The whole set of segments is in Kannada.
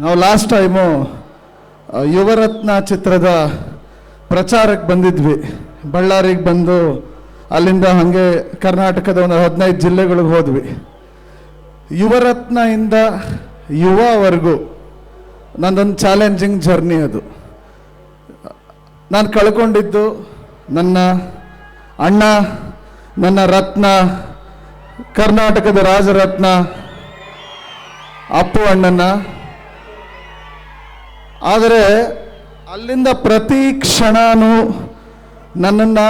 ನಾವು ಲಾಸ್ಟ್ ಟೈಮು ಯುವರತ್ನ ಚಿತ್ರದ ಪ್ರಚಾರಕ್ಕೆ ಬಂದಿದ್ವಿ. ಬಳ್ಳಾರಿಗೆ ಬಂದು ಅಲ್ಲಿಂದ ಹಾಗೆ ಕರ್ನಾಟಕದ ಒಂದು ಹದಿನೈದು ಜಿಲ್ಲೆಗಳಿಗೆ ಹೋದ್ವಿ. ಯುವರತ್ನ ಇಂದ ಯುವವರೆಗೂ ನಂದೊಂದು ಚಾಲೆಂಜಿಂಗ್ ಜರ್ನಿ ಅದು. ನಾನು ಕಳ್ಕೊಂಡಿದ್ದು ನನ್ನ ಅಣ್ಣ, ನನ್ನ ರತ್ನ, ಕರ್ನಾಟಕದ ರಾಜರತ್ನ, ಅಪ್ಪು ಅಣ್ಣನ ಆದರೆ ಅಲ್ಲಿಂದ ಪ್ರತಿ ಕ್ಷಣನೂ ನನ್ನನ್ನು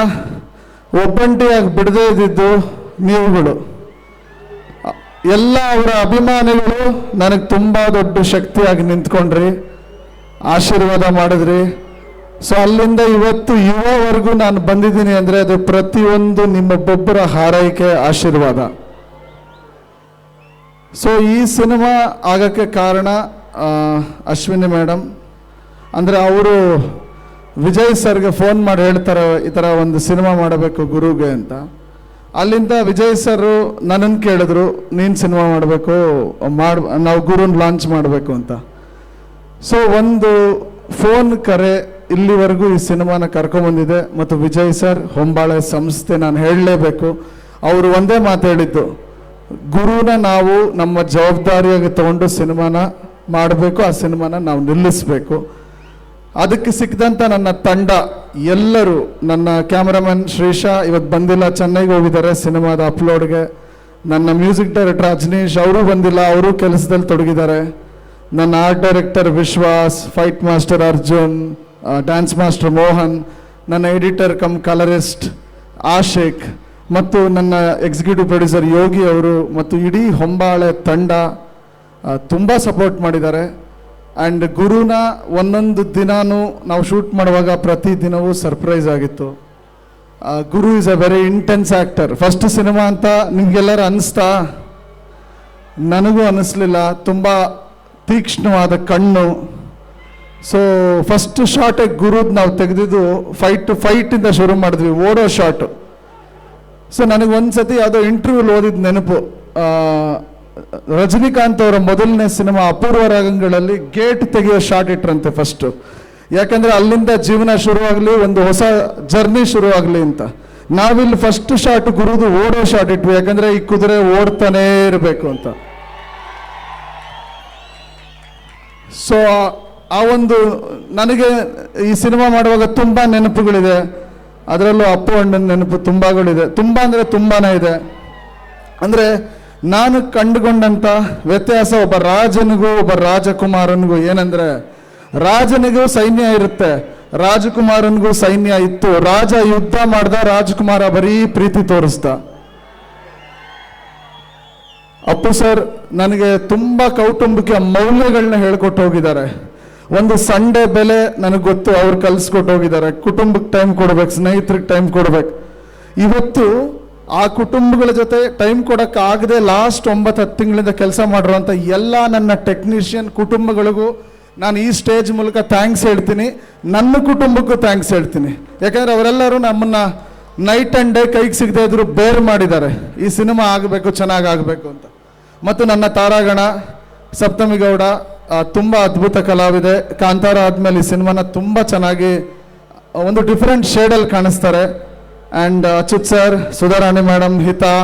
ಒಬ್ಬಂಟಿಯಾಗಿ ಬಿಡದೇ ಇದ್ದಿದ್ದು ನೀವುಗಳು. ಎಲ್ಲ ಅವರ ಅಭಿಮಾನಿಗಳು ನನಗೆ ತುಂಬ ದೊಡ್ಡ ಶಕ್ತಿಯಾಗಿ ನಿಂತ್ಕೊಂಡ್ರಿ, ಆಶೀರ್ವಾದ ಮಾಡಿದ್ರಿ. ಸೊ ಅಲ್ಲಿಂದ ಇವತ್ತು ಯುವವರೆಗೂ ನಾನು ಬಂದಿದ್ದೀನಿ ಅಂದರೆ ಅದು ಪ್ರತಿಯೊಂದು ನಿಮ್ಮೊಬ್ಬೊಬ್ಬರ ಹಾರೈಕೆ, ಆಶೀರ್ವಾದ. ಸೊ ಈ ಸಿನಿಮಾ ಆಗಕ್ಕೆ ಕಾರಣ ಅಶ್ವಿನಿ ಮೇಡಮ್. ಅಂದರೆ ಅವರು ವಿಜಯ್ ಸರ್ಗೆ ಫೋನ್ ಮಾಡಿ ಹೇಳ್ತಾರೆ, ಈ ಥರ ಒಂದು ಸಿನಿಮಾ ಮಾಡಬೇಕು ಗುರುಗೆ ಅಂತ. ಅಲ್ಲಿಂದ ವಿಜಯ್ ಸರು ನನ್ನನ್ನು ಕೇಳಿದ್ರು, ನೀನು ಸಿನಿಮಾ ಮಾಡಬೇಕು, ಮಾಡ, ನಾವು ಗುರುನ ಲಾಂಚ್ ಮಾಡಬೇಕು ಅಂತ. ಸೊ ಒಂದು ಫೋನ್ ಕರೆ ಇಲ್ಲಿವರೆಗೂ ಈ ಸಿನಿಮಾನ ಕರ್ಕೊಂಬಂದಿದೆ, ಮತ್ತು ವಿಜಯ್ ಸರ್ ಹೊಂಬಾಳೆ ಸಂಸ್ಥೆ ನಾನು ಹೇಳಲೇಬೇಕು. ಅವರು ಒಂದೇ ಮಾತು ಗುರುನ ನಾವು ನಮ್ಮ ಜವಾಬ್ದಾರಿಯಾಗಿ ತಗೊಂಡು ಸಿನಿಮಾನ ಮಾಡಬೇಕು, ಆ ಸಿನಿಮಾನ ನಾವು ನಿಲ್ಲಿಸಬೇಕು. ಅದಕ್ಕೆ ಸಿಕ್ಕಿದಂಥ ನನ್ನ ತಂಡ, ಎಲ್ಲರೂ ನನ್ನ ಕ್ಯಾಮ್ರಾಮನ್ ಶ್ರೀಶಾ ಇವತ್ತು ಬಂದಿಲ್ಲ, ಚೆನ್ನೈಗೆ ಹೋಗಿದ್ದಾರೆ ಸಿನಿಮಾದ ಅಪ್ಲೋಡ್ಗೆ. ನನ್ನ ಮ್ಯೂಸಿಕ್ ಡೈರೆಕ್ಟರ್ ರಜನೀಶ್ ಅವರು ಬಂದಿಲ್ಲ, ಅವರು ಕೆಲಸದಲ್ಲಿ ತೊಡಗಿದ್ದಾರೆ. ನನ್ನ art director Vishwas, fight master Arjun dance master Mohan, ನನ್ನ ಎಡಿಟರ್ ಕಮ್ ಕಲರಿಸ್ಟ್ ಆಶಿಕ್, ಮತ್ತು ನನ್ನ ಎಕ್ಸಿಕ್ಯೂಟಿವ್ ಪ್ರೊಡ್ಯೂಸರ್ ಯೋಗಿ ಅವರು, ಮತ್ತು ಇಡೀ ಹೊಂಬಾಳೆ ತಂಡ ತುಂಬ ಸಪೋರ್ಟ್ ಮಾಡಿದ್ದಾರೆ. ಆ್ಯಂಡ್ ಗುರುನ ಒಂದೊಂದು ದಿನಾನೂ ನಾವು ಶೂಟ್ ಮಾಡುವಾಗ ಪ್ರತಿ ದಿನವೂ ಸರ್ಪ್ರೈಸ್ ಆಗಿತ್ತು. Guru is a very intense actor first cinema ಅಂತ ನಿಮಗೆಲ್ಲರೂ ಅನ್ನಿಸ್ತಾ ನನಗೂ ಅನ್ನಿಸ್ಲಿಲ್ಲ ತುಂಬ ತೀಕ್ಷ್ಣವಾದ ಕಣ್ಣು. ಸೊ ಫಸ್ಟ್ ಶಾರ್ಟಾಗಿ ಗುರುದ್ ನಾವು ತೆಗೆದಿದ್ದು ಫೈಟ್ ಟು ಫೈಟಿಂದ ಶುರು ಮಾಡಿದ್ವಿ. ಓಡೋ ಶಾಟ್ ಸೊ ನನಗೆ ಒಂದ್ಸತಿ ಯಾವುದೋ ಇಂಟರ್ವ್ಯೂಲ್ ಓದಿದ ನೆನಪು. ರಜನಿಕಾಂತ್ ಅವರ ಮೊದಲನೇ ಸಿನಿಮಾ ಅಪೂರ್ವ ರಾಗಗಳಲ್ಲಿ ಗೇಟ್ ತೆಗೆಯೋ ಶಾಟ್ ಇಟ್ರಂತೆ ಫಸ್ಟು ಯಾಕಂದ್ರೆ ಅಲ್ಲಿಂದ ಜೀವನ ಶುರುವಾಗಲಿ, ಒಂದು ಹೊಸ ಜರ್ನಿ ಶುರುವಾಗಲಿ ಅಂತ. ನಾವಿಲ್ಲಿ ಫಸ್ಟ್ ಶಾಟ್ ಗುರುದು ಓಡೋ ಶಾಟ್ ಇಟ್ವಿ, ಯಾಕಂದ್ರೆ ಈ ಕುದುರೆ ಓಡ್ತಾನೇ ಇರಬೇಕು ಅಂತ. ಸೊ ಆ ಒಂದು, ನನಗೆ ಈ ಸಿನಿಮಾ ಮಾಡುವಾಗ ತುಂಬ ನೆನಪುಗಳಿದೆ. ಅದರಲ್ಲೂ ಅಪ್ಪು ಅಣ್ಣನ ನೆನಪು ತುಂಬಗಳಿದೆ. ತುಂಬ ಅಂದರೆ ತುಂಬಾನೇ ಇದೆ. ಅಂದರೆ ನಾನು ಕಂಡುಕೊಂಡಂಥ ವ್ಯತ್ಯಾಸ ಒಬ್ಬ ರಾಜನಿಗೂ ಒಬ್ಬ ರಾಜಕುಮಾರನಿಗೂ ಏನಂದ್ರೆ, ರಾಜನಿಗೂ ಸೈನ್ಯ ಇರುತ್ತೆ, ರಾಜಕುಮಾರನಿಗೂ ಸೈನ್ಯ ಇತ್ತು, ರಾಜ ಯುದ್ಧ ಮಾಡ್ದ ರಾಜಕುಮಾರ ಬರೀ ಪ್ರೀತಿ ತೋರಿಸ್ದ. ಅಪ್ಪು ಸರ್, ನನಗೆ ತುಂಬ ಕೌಟುಂಬಿಕ ಮೌಲ್ಯಗಳನ್ನ ಹೇಳ್ಕೊಟ್ಟು ಹೋಗಿದ್ದಾರೆ. ಒಂದು ಸಂಡೆ ಬೆಲೆ ನನಗೆ ಗೊತ್ತು, ಅವ್ರು ಕಲಿಸ್ಕೊಟ್ಟು ಹೋಗಿದ್ದಾರೆ. ಕುಟುಂಬಕ್ಕೆ ಟೈಮ್ ಕೊಡ್ಬೇಕು, ಸ್ನೇಹಿತರಿಗೆ ಟೈಮ್ ಕೊಡ್ಬೇಕು. ಇವತ್ತು ಆ ಕುಟುಂಬಗಳ ಜೊತೆ ಟೈಮ್ ಕೊಡೋಕ್ಕಾಗದೆ ಲಾಸ್ಟ್ ಒಂಬತ್ತು ಹತ್ತು ತಿಂಗಳಿಂದ ಕೆಲಸ ಮಾಡಿರುವಂಥ ಎಲ್ಲ ನನ್ನ ಟೆಕ್ನಿಷಿಯನ್ ಕುಟುಂಬಗಳಿಗೂ ನಾನು ಈ ಸ್ಟೇಜ್ ಮೂಲಕ ಥ್ಯಾಂಕ್ಸ್ ಹೇಳ್ತೀನಿ. ನನ್ನ ಕುಟುಂಬಕ್ಕೂ ಥ್ಯಾಂಕ್ಸ್ ಹೇಳ್ತೀನಿ. ಯಾಕಂದರೆ ಅವರೆಲ್ಲರೂ ನಮ್ಮನ್ನ ನೈಟ್ ಆ್ಯಂಡ್ ಡೇ ಕೈಗೆ ಸಿಗದೆ ಇದ್ರು ಬೇರ್ ಮಾಡಿದ್ದಾರೆ. ಈ ಸಿನಿಮಾ ಆಗಬೇಕು, ಚೆನ್ನಾಗಿ ಆಗಬೇಕು ಅಂತ. ಮತ್ತು ನನ್ನ ತಾರಾಗಣ ಸಪ್ತಮಿಗೌಡ ತುಂಬ ಅದ್ಭುತ ಕಲಾವಿದೆ. ಕಾಂತಾರ ಆದಮೇಲೆ ಈ ಸಿನಿಮಾನ ತುಂಬ ಚೆನ್ನಾಗಿ ಒಂದು ಡಿಫ್ರೆಂಟ್ ಶೇಡಲ್ಲಿ ಕಾಣಿಸ್ತಾರೆ. And Achyut sir Sudharani madam Hitha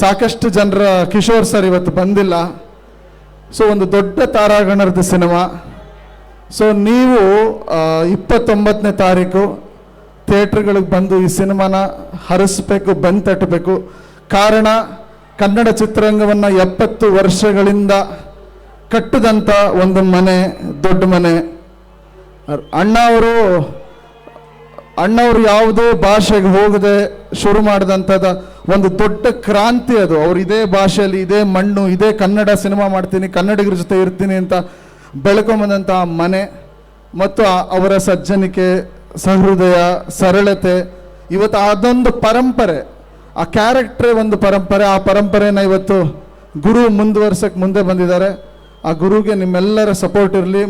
ಸಾಕಷ್ಟು ಜನರ, ಕಿಶೋರ್ ಸರ್ ಇವತ್ತು ಬಂದಿಲ್ಲ. ಸೊ ಒಂದು ದೊಡ್ಡ ತಾರಾಗಣರದ ಸಿನಿಮಾ. ಸೊ ನೀವು ಇಪ್ಪತ್ತೊಂಬತ್ತನೇ ತಾರೀಕು ಥಿಯೇಟ್ರ್ಗಳಿಗೆ ಬಂದು ಈ ಸಿನಿಮಾನ ಹರಿಸ್ಬೇಕು ಬಂದು ತಟ್ಟಬೇಕು. ಕಾರಣ, ಕನ್ನಡ ಚಿತ್ರರಂಗವನ್ನು ಎಪ್ಪತ್ತು ವರ್ಷಗಳಿಂದ ಕಟ್ಟದಂಥ ಒಂದು ಮನೆ, ದೊಡ್ಡ ಮನೆ. ಅಣ್ಣ ಅವರು ಅಣ್ಣವ್ರು ಯಾವುದೇ ಭಾಷೆಗೆ ಹೋಗದೆ ಶುರು ಮಾಡಿದಂಥದ ಒಂದು ದೊಡ್ಡ ಕ್ರಾಂತಿ ಅದು. ಅವ್ರು ಇದೇ ಭಾಷೆಯಲ್ಲಿ ಇದೇ ಮಣ್ಣು, ಇದೇ ಕನ್ನಡ ಸಿನಿಮಾ ಮಾಡ್ತೀನಿ, ಕನ್ನಡಿಗರ ಜೊತೆ ಇರ್ತೀನಿ ಅಂತ ಬೆಳ್ಕೊಂಬಂದಂಥ ಮನೆ ಮತ್ತು ಅವರ ಸಜ್ಜನಿಕೆ, ಸಹೃದಯ, ಸರಳತೆ, ಇವತ್ತು ಅದೊಂದು ಪರಂಪರೆ. ಆ ಕ್ಯಾರೆಕ್ಟ್ರೇ ಒಂದು ಪರಂಪರೆ. ಆ ಪರಂಪರೆನ ಇವತ್ತು ಗುರು ಮುಂದುವರ್ಸಕ್ಕೆ ಮುಂದೆ ಬಂದಿದ್ದಾರೆ. ಆ ಗುರುಗೆ ನಿಮ್ಮೆಲ್ಲರ ಸಪೋರ್ಟ್ ಇರಲಿ.